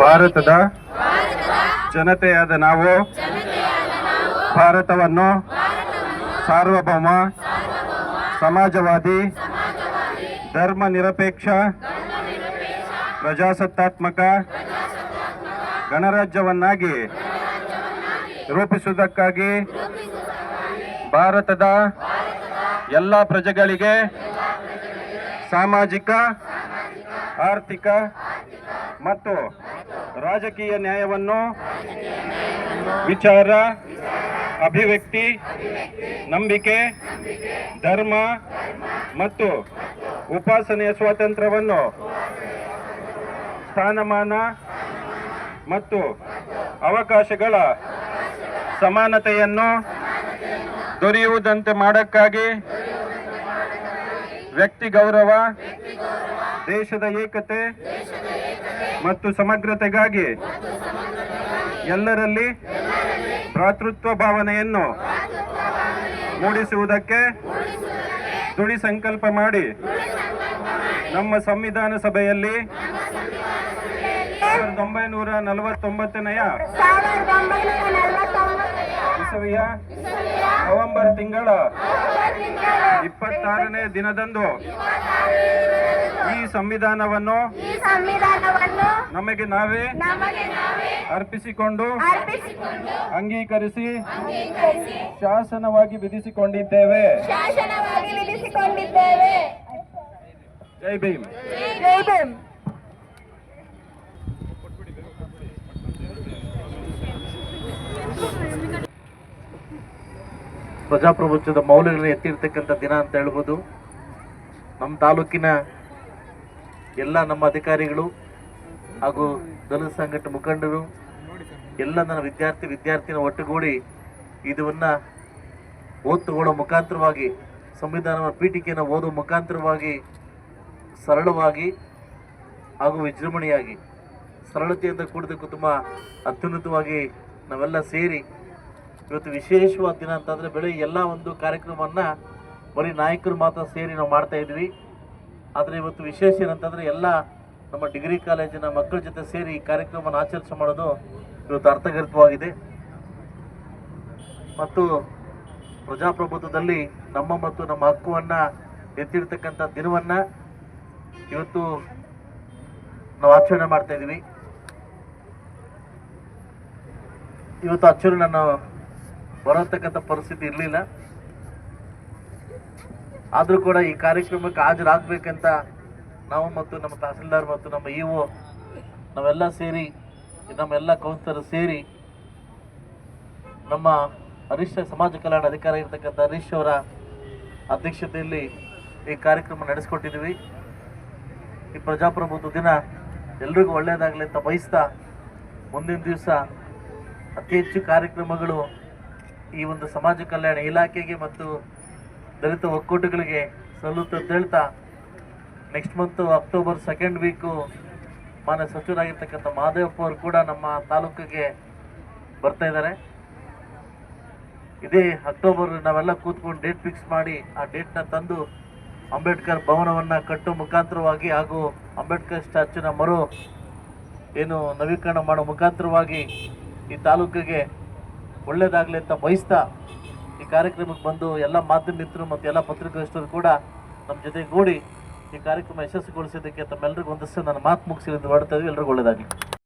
ಭಾರತದ ಜನತೆಯಾದ ನಾವು ಭಾರತವನ್ನು ಸಾರ್ವಭೌಮ ಸಮಾಜವಾದಿ ಧರ್ಮ ನಿರಪೇಕ್ಷ ಪ್ರಜಾಸತ್ತಾತ್ಮಕ ಗಣರಾಜ್ಯವನ್ನಾಗಿ ರೂಪಿಸುವುದಕ್ಕಾಗಿ ಭಾರತದ ಎಲ್ಲ ಪ್ರಜೆಗಳಿಗೆ ಸಾಮಾಜಿಕ ಆರ್ಥಿಕ ಮತ್ತು ರಾಜಕೀಯ ನ್ಯಾಯವನ್ನು ವಿಚಾರ, ಅಭಿವ್ಯಕ್ತಿ, ನಂಬಿಕೆ, ಧರ್ಮ ಮತ್ತು ಉಪಾಸನೆಯ ಸ್ವಾತಂತ್ರ್ಯವನ್ನು ಸ್ಥಾನಮಾನ ಮತ್ತು ಅವಕಾಶಗಳ ಸಮಾನತೆಯನ್ನು ದೊರೆಯುವುದಂತೆ ಮಾಡಕ್ಕಾಗಿ ವ್ಯಕ್ತಿ ಗೌರವ ದೇಶದ ಏಕತೆ ಮತ್ತು ಸಮಗ್ರತೆಗಾಗಿ ಎಲ್ಲರಲ್ಲಿ ಭ್ರಾತೃತ್ವ ಭಾವನೆಯನ್ನು ಮೂಡಿಸುವುದಕ್ಕೆ ದುಡಿ ಸಂಕಲ್ಪ ಮಾಡಿ. ನಮ್ಮ ಸಂವಿಧಾನ ಸಭೆಯಲ್ಲಿ ಸಾವಿರದ ಒಂಬೈನೂರ ನಲವತ್ತೊಂಬತ್ತನೆಯ ಇಸವಿಯ ನವೆಂಬರ್ ತಿಂಗಳ ಇಪ್ಪತ್ತಾರನೇ ದಿನದಂದು ಈ ಸಂವಿಧಾನವನ್ನು ನಮಗೆ ನಾವೇ ಅರ್ಪಿಸಿಕೊಂಡು ಅಂಗೀಕರಿಸಿ ಶಾಸನವಾಗಿ ವಿಧಿಸಿಕೊಂಡಿದ್ದೇವೆ. ಶಾಸನವಾಗಿ ವಿಧಿಸಿಕೊಂಡಿದ್ದೇವೆ. ಜೈ ಭೀಮ್. ಜೈ ಭೀಮ್. ಪ್ರಜಾಪ್ರಭುತ್ವದ ಮೌಲ್ಯಗಳನ್ನ ಎತ್ತಿರ್ತಕ್ಕಂಥ ದಿನ ಅಂತ ಹೇಳ್ಬೋದು. ನಮ್ಮ ತಾಲೂಕಿನ ಎಲ್ಲ ನಮ್ಮ ಅಧಿಕಾರಿಗಳು ಹಾಗೂ ದಲಿತ ಸಂಘಟನೆ ಮುಖಂಡರು, ಎಲ್ಲ ನನ್ನ ವಿದ್ಯಾರ್ಥಿ ವಿದ್ಯಾರ್ಥಿನ ಒಟ್ಟುಗೂಡಿ ಇದನ್ನು ಓದ್ತುಗೊಳ್ಳೋ ಮುಖಾಂತರವಾಗಿ ಸಂವಿಧಾನದ ಪೀಠಿಕೆಯನ್ನು ಓದುವ ಮುಖಾಂತರವಾಗಿ ಸರಳವಾಗಿ ಹಾಗೂ ವಿಜೃಂಭಣೆಯಾಗಿ, ಸರಳತೆಯಿಂದ ಕೂಡಿದಕ್ಕೂ ತುಂಬ ಅತ್ಯುನ್ನತವಾಗಿ ನಾವೆಲ್ಲ ಸೇರಿ ಇವತ್ತು ವಿಶೇಷವಾದ ದಿನ ಅಂತಂದರೆ ಬೆಳೆ ಎಲ್ಲ ಒಂದು ಕಾರ್ಯಕ್ರಮವನ್ನು ಬರೀ ನಾಯಕರು ಮಾತ್ರ ಸೇರಿ ನಾವು ಮಾಡ್ತಾ ಇದ್ವಿ. ಆದರೆ ಇವತ್ತು ವಿಶೇಷ ಏನಂತಂದರೆ ಎಲ್ಲ ನಮ್ಮ ಡಿಗ್ರಿ ಕಾಲೇಜಿನ ಮಕ್ಕಳ ಜೊತೆ ಸೇರಿ ಈ ಕಾರ್ಯಕ್ರಮವನ್ನು ಆಚರಿಸ ಮಾಡೋದು ಇವತ್ತು ಅರ್ಥಗರ್ಭವಾಗಿದೆ ಮತ್ತು ಪ್ರಜಾಪ್ರಭುತ್ವದಲ್ಲಿ ನಮ್ಮ ಮತ್ತು ನಮ್ಮ ಹಕ್ಕುವನ್ನು ಎತ್ತಿರ್ತಕ್ಕಂಥ ದಿನವನ್ನು ಇವತ್ತು ನಾವು ಆಚರಣೆ ಮಾಡ್ತಾ ಇದ್ದೀವಿ. ಇವತ್ತು ಆಚರಣೆ ನಾನು ಬರತಕ್ಕಂಥ ಪರಿಸ್ಥಿತಿ ಇರಲಿಲ್ಲ. ಆದರೂ ಕೂಡ ಈ ಕಾರ್ಯಕ್ರಮಕ್ಕೆ ಹಾಜರಾಗಬೇಕಂತ ನಾವು ಮತ್ತು ನಮ್ಮ ತಹಸೀಲ್ದಾರ್ ಮತ್ತು ನಮ್ಮ ಇ ಒ ನಾವೆಲ್ಲ ಸೇರಿ, ನಮ್ಮೆಲ್ಲ ಕೌನ್ಸಿಲರ್ ಸೇರಿ ನಮ್ಮ ಹರೀಶ್ ಸಮಾಜ ಕಲ್ಯಾಣ ಅಧಿಕಾರಿ ಇರ್ತಕ್ಕಂಥ ಹರೀಶ್ ಅವರ ಅಧ್ಯಕ್ಷತೆಯಲ್ಲಿ ಈ ಕಾರ್ಯಕ್ರಮ ನಡೆಸ್ಕೊಟ್ಟಿದ್ದೀವಿ. ಈ ಪ್ರಜಾಪ್ರಭುತ್ವ ದಿನ ಎಲ್ರಿಗೂ ಒಳ್ಳೆಯದಾಗಲಿ ಅಂತ ಬಯಸ್ತಾ ಮುಂದಿನ ದಿವಸ ಅತಿ ಹೆಚ್ಚು ಕಾರ್ಯಕ್ರಮಗಳು ಈ ಒಂದು ಸಮಾಜ ಕಲ್ಯಾಣ ಇಲಾಖೆಗೆ ಮತ್ತು ದಲಿತ ಒಕ್ಕೂಟಗಳಿಗೆ ಸಲ್ಲುತ್ತೆ ಅಂತ ಹೇಳ್ತಾ next month October second week ಮಾನ್ಯ ಸಚಿವರಾಗಿರ್ತಕ್ಕಂಥ ಮಹಾದೇವಪ್ಪ ಅವರು ಕೂಡ ನಮ್ಮ ತಾಲೂಕಿಗೆ ಬರ್ತಾ ಇದ್ದಾರೆ. ಇದೇ ಅಕ್ಟೋಬರ್ ನಾವೆಲ್ಲ ಕೂತ್ಕೊಂಡು ಡೇಟ್ ಫಿಕ್ಸ್ ಮಾಡಿ ಆ ಡೇಟ್ನ ತಂದು ಅಂಬೇಡ್ಕರ್ ಭವನವನ್ನು ಕಟ್ಟೋ ಮುಖಾಂತರವಾಗಿ ಹಾಗೂ ಅಂಬೇಡ್ಕರ್ ಸ್ಟ್ಯಾಚ್ಯೂನ ಮರು ಏನು ನವೀಕರಣ ಮಾಡೋ ಮುಖಾಂತರವಾಗಿ ಈ ತಾಲೂಕಿಗೆ ಒಳ್ಳೆಯದಾಗಲಿ ಅಂತ ಬಯಸ್ತಾ ಈ ಕಾರ್ಯಕ್ರಮಕ್ಕೆ ಬಂದು ಎಲ್ಲ ಮಾಧ್ಯಮ ಮಿತ್ರರು ಮತ್ತು ಎಲ್ಲ ಪತ್ರಿಕಾಗೋಷ್ಠರು ಕೂಡ ನಮ್ಮ ಜೊತೆಗೂಡಿ ಈ ಕಾರ್ಯಕ್ರಮ ಯಶಸ್ವಿಗೊಳಿಸೋದಕ್ಕೆ ತಮ್ಮೆಲ್ಲರಿಗೂ ಒಂದಷ್ಟು ನನ್ನ ಮಾತು ಮುಗಿಸಿ ಎಂದು ಇದ್ವಿ. ಎಲ್ರಿಗೂ ಒಳ್ಳೇದಾಗಲಿ